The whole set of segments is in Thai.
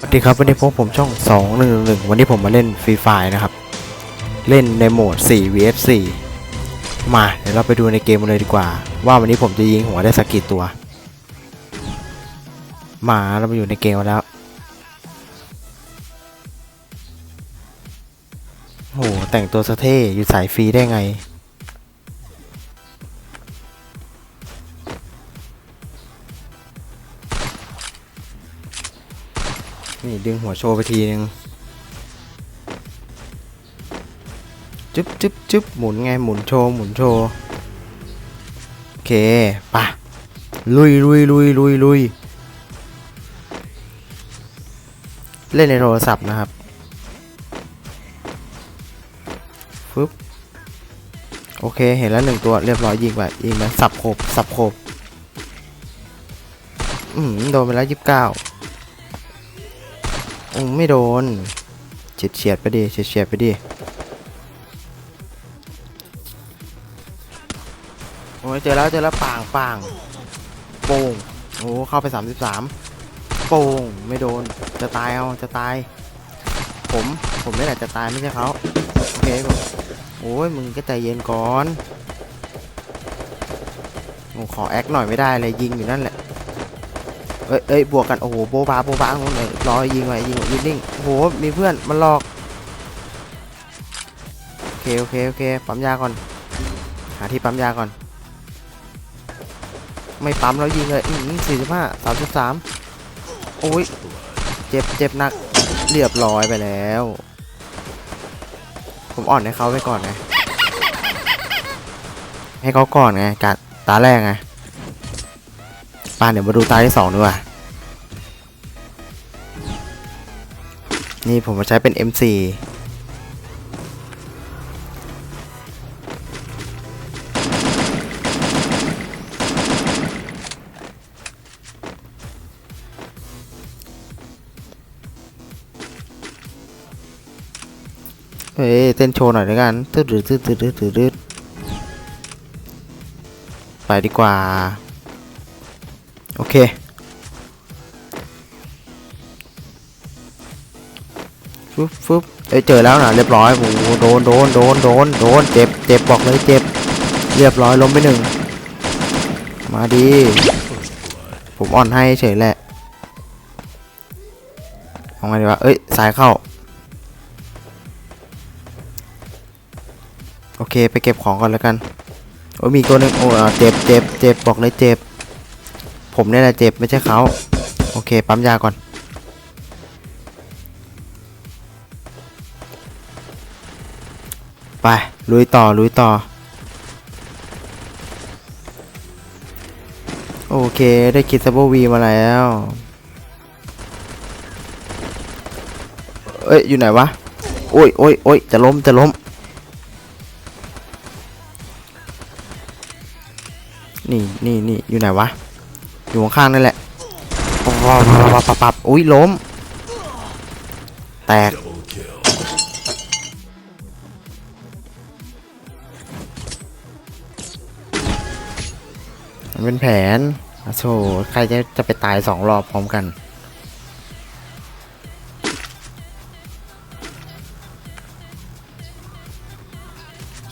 สวัสดีครับวันนี้พบผมช่อง 2111 วันนี้ผมมาเล่นฟรีไฟนะครับ เล่นในโหมด 4 vs 4 มาเดี๋ยวเราไปดูในเกมเลยดีกว่า ว่าวันนี้ผมจะยิงหัวได้สักกี่ตัว มาเรามาอยู่ในเกมแล้วโหแต่งตัวสะเท่อยู่สายฟรีได้ไง ดึงหัวโชว์ไปทีนึงจึ๊บจึ๊บจึ๊บหมุนไงหมุนโชว์หมุนโชว์โอเคปะลุยลุยลุยลุยลุยเล่นในโทรศัพท์นะครับฟึบโอเค เห็นแล้วหนึ่งตัวเรียบร้อยยิงไปยิงไปสับโคบสับโคบอืมโดนไปแล้วยี่สิบเก้า ไม่โดนเฉียดเฉียดไปดิเฉียดเฉียดไปดิโอ้ยเจอแล้วเจอแล้วป่างป่างโป่งโอ้เข้าไป 33 โป่งไม่โดนจะตายเอาจะตาย ผมผมนี่แหละจะตายไม่ใช่เขาโอเคผมโอ้ยมึงก็ใจเย็นก่อนโอ้ขอแอคหน่อยไม่ได้เลยยิงอยู่นั่นแหละ เอ้ยเอ้ยบวกกันโอ้โหโบบาโบบาหมดเลยรอยิงไว้ยิงยิงนิ่งโอ้โหมีเพื่อนมันหลอกโอเคโอเคโอเคปั๊มยาก่อนหาที่ปั๊มยาก่อน ไม่ปั๊มแล้วยิงเลยอืมสี่สิบห้าสามสิบสามโอ้ยเจ็บเจ็บหนักเรียบร้อยไปแล้ว ผมอ่อนให้เขาไปก่อนไงให้เขาก่อนไงการตาแรกไง ป่าเดี๋ยวมาดูตาที่สองดีกว่า นี่ผมมาใช้เป็น M4 เฮ้ยเต้นโชว์หน่อยด้วยกันตืดตืดตืดตืดตืดตืดไปดีกว่า โอเค ฟึบฟึบเอ้ยเจอแล้วนะเรียบร้อยโอ้โหโดนโดนโดนโดนโดนเจ็บเจ็บบอกเลยเจ็บ เรียบร้อยล้มไปหนึ่ง มาดี ผมอ่อนให้เฉยแหละเอาไงดีวะ เอ้ย สายเข้า โอเค ไปเก็บของก่อนแล้วกัน โอ้มีตัวนึง โอ้เจ็บเจ็บเจ็บบอกเลยเจ็บ ผมเนี่ยแหละเจ็บไม่ใช่เขาโอเค ปั๊มยาก่อน ไป ลุยต่อ ลุยต่อ โอเค ได้คิดซับเบอร์วีมาแล้ว เอ้ย อยู่ไหนวะ โอ้ยโอ้ยโอ้ยจะล้ม จะล้ม นี่นี่นี่อยู่ไหนวะ อยู่ข้างๆนั่นแหละปับปับปับปับอุ้ยล้ม แตก มันเป็นแผนโธ่ใครจะจะไปตายสองรอบพร้อมกัน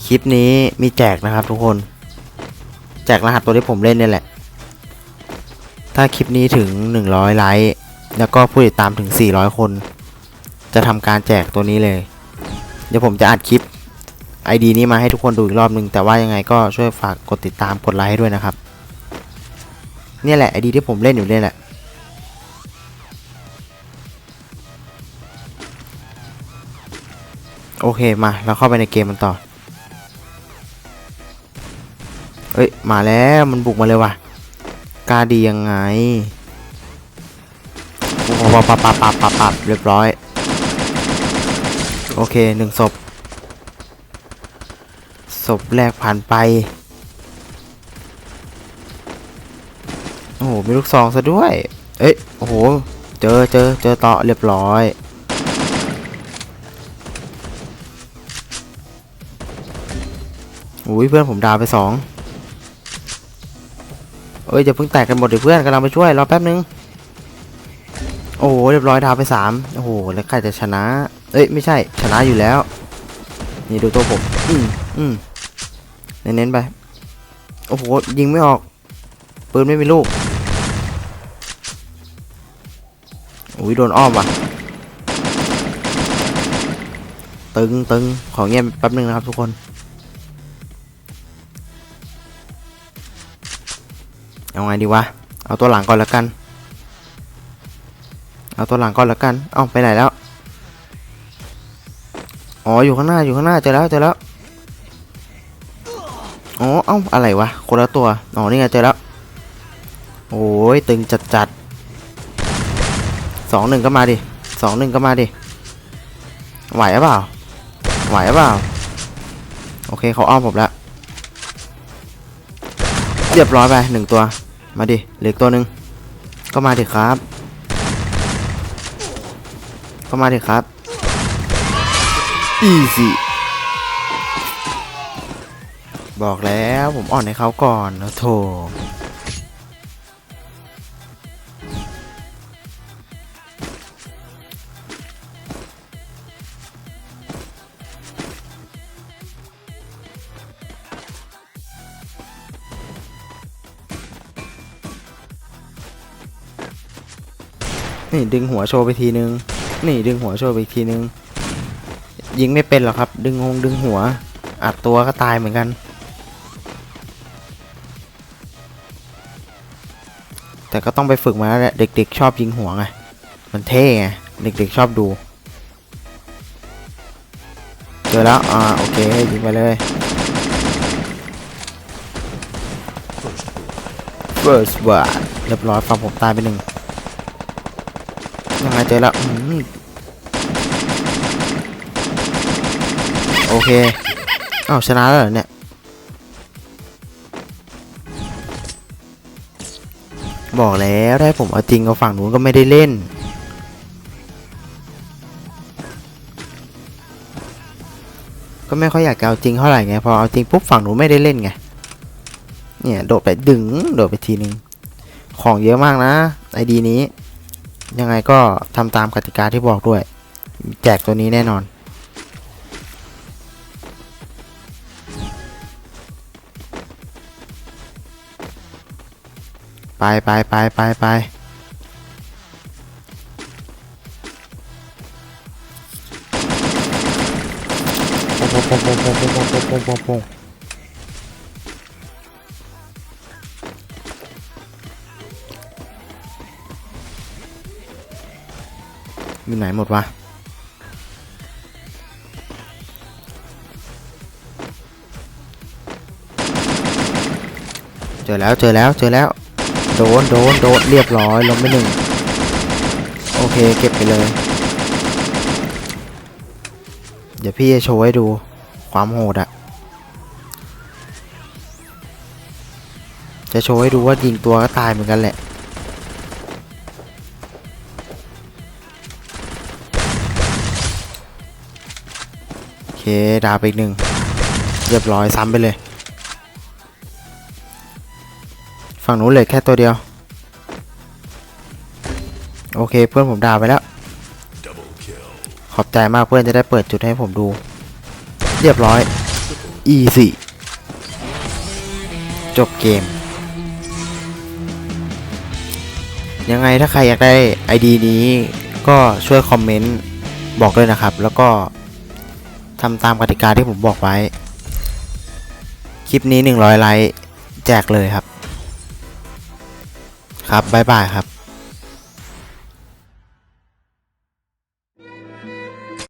คลิปนี้มีแจกนะครับทุกคน แจกรหัสตัวที่ผมเล่นเนี่ยแหละ ถ้าคลิปนี้ถึง 100 ไลค์ แล้วก็ผู้ติดตามถึง 400 คน จะทำการแจกตัวนี้เลย เดี๋ยวผมจะอัดคลิป ID นี้มาให้ทุกคนดูอีกรอบนึง แต่ว่ายังไงก็ช่วยฝากกดติดตามกดไลค์ให้ด้วยนะครับ เนี่ยแหละ ID ที่ผมเล่นอยู่เนี่ยแหละโอเคมาเราเข้าไปในเกมมันต่อ เอ้ย มาแล้วมันบุกมาเลยว่ะ กล้าดียังไงปับปับปับปับปับปับเรียบร้อย โอเคหนึ่งศพ ศพแรกผ่านไป โอ้โห มีลูกซองซะด้วย เอ้ย โอ้โห เจอเจอเจอต่อเรียบร้อย อุ้ยเพื่อนผมดาวไปสอง เอ้ยอย่าเพิ่งแตกกันหมดเดี๋ยวเพื่อนกำลังไปช่วยรอแป๊บนึง โอ้โหเรียบร้อยดาวไปสามโอ้โหแล้วใครจะชนะ เอ้ยไม่ใช่ชนะอยู่แล้ว นี่ดูตัวผม อืมอืมเน้นๆไป โอ้โหยิงไม่ออกปืนไม่มีลูกอุ้ยโดนอ้อมว่ะ ตึงตึงขอเงียบแป๊บนึงนะครับทุกคน เอาไงดีวะ เอาตัวหลังก่อนล้วกัน เอาตัวหลังก่อนล้วกัน เอ้าไปไหนแล้ว อ๋ออยู่ข้างหน้าอยู่ข้างหน้าเจอแล้วเจอแล้ว อ๋อ เอ้าอะไรวะคนละตัว อ๋อนี่ไงเจอแล้ว โอ้ยตึงจัดจัดสองหนึ่งก็มาดิสองหนึ่งก็มาดิ ไหวหรือเปล่า ไหวหรือเปล่า โอเคเขาอ้อมผมแล้ว เรียบร้อยไปหนึ่งตัว มาดิเหล็กตัวหนึ่งก็มาดิครับ ก็มาดิครับอีซี่บอกแล้วผมอ่อนให้เขาก่อนนะโถ นี่ดึงหัวโชว์ไปทีนึง นี่ดึงหัวโชว์ไปอีกทีนึง ยิงไม่เป็นหรอกครับ ดึงหงดึงหัว อัดตัวก็ตายเหมือนกัน แต่ก็ต้องไปฝึกมาแล้วแหละ เด็กๆ ชอบยิงหัวไง มันเท่ไง เด็กๆชอบดู เจอแล้ว อ่า โอเค ยิงไปเลย first blood เรียบร้อยฟังผมตายไปหนึ่ง ยังไงเจอแล้วอโอเคอ้าวชนะแล้วเหรอเนี่ยบอกแล้วได้ผมเอาจริงกับฝั่งนู้นก็ไม่ได้เล่น ก็ไม่ค่อยอยากเอาจริงเท่าไหร่ไงพอเอาจริงปุ๊บฝั่งนู้นไม่ได้เล่นไงเนี่ยโดดไปดึงโดดไปทีนึงของเยอะมากนะไอดีนี้ ยังไงก็ทำตามกติกาที่บอกด้วย แจกตัวนี้แน่นอน ไปไปไปไปไปปงปงปงปงปงปงปงปง อยู่ไหนหมดวะเจอแล้วเจอแล้วเจอแล้ว โดนโดนโดนเรียบร้อยลงไปหนึ่งโอเคเก็บไปเลย เดี๋ยวพี่จะโชว์ให้ดูความโหดอะจะโชว์ให้ดูว่ายิงตัวก็ตายเหมือนกันแหละ ดาบไปอีกหนึ่งเรียบร้อยซ้ำไปเลย ฝั่งนู้นเหลือแค่ตัวเดียว โอเคเพื่อนผมด่าไปแล้ว ขอบใจมากเพื่อนจะได้เปิดจุดให้ผมดู เรียบร้อย easy จบเกม ยังไงถ้าใครอยากได้ ID นี้ก็ช่วยคอมเมนต์บอกด้วยนะครับ แล้วก็ ทำตามกติกาที่ผมบอกไว้ คลิปนี้ 100 ไลค์ แจกเลยครับ ครับ บ๊ายบายครับ